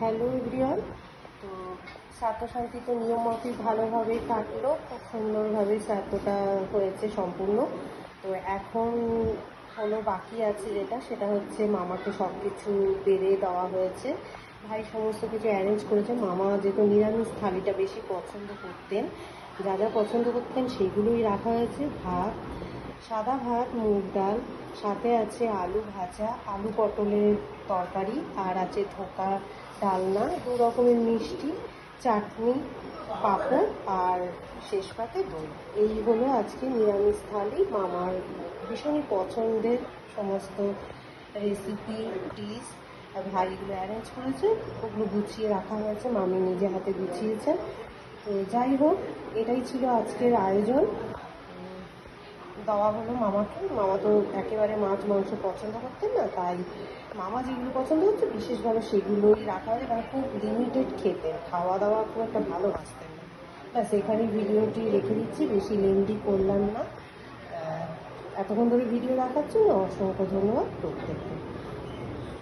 Hello everyone. তো শ্রাদ্ধ শান্তি তো নিয়ম মাফিক ভালোভাবেই কাটলো খুব সুন্দরভাবে শ্রাদ্ধটা হয়েছে সম্পূর্ণ। তো এখন হলো বাকি আছে যেটা, সেটা হচ্ছে মামাকে সব কিছু বেড়ে দেওয়া হয়েছে। ভাই সমস্ত কিছু অ্যারেঞ্জ করেছে। মামা যেহেতু নিরামিষ থালিটা বেশি পছন্দ করতেন, যা যা পছন্দ করতেন সেগুলোই রাখা হয়েছে। ভাত সাদা ভাত, মুগ ডাল, সাথে আছে আলু ভাজা, আলু পটলের তরকারি, আর আছে ধোকা ডালনা, দু রকমের মিষ্টি, চাটনি, পাঁপড়, আর শেষ পাতে দই। এই হলো আজকে নিরামিষ থালি। মামার ভীষণই পছন্দের সমস্ত রেসিপি ডিশ ভাইগুলো অ্যারেঞ্জ করেছে। ওগুলো গুছিয়ে রাখা হয়েছে। মামি নিজে হাতে গুছিয়েছেন তো যাই হোক, এটাই ছিল আজকের আয়োজন। দেওয়া হলো মামাকে। মামা তো একেবারে মাছ, মাংস পছন্দ করতেন না, তাই মামা যেগুলো পছন্দ হচ্ছে, বিশেষভাবে সেগুলোই রাখা হয়। কারণ খুব লিমিটেড খেতেন খাওয়া দাওয়া খুব একটা ভালোবাসতেন না। ব্যাস, এখানে ভিডিওটি রেখে দিচ্ছি, বেশি লেন্দি করলাম না। এতক্ষণ ধরে ভিডিও রাখার জন্য অসংখ্য ধন্যবাদ প্রত্যেককে।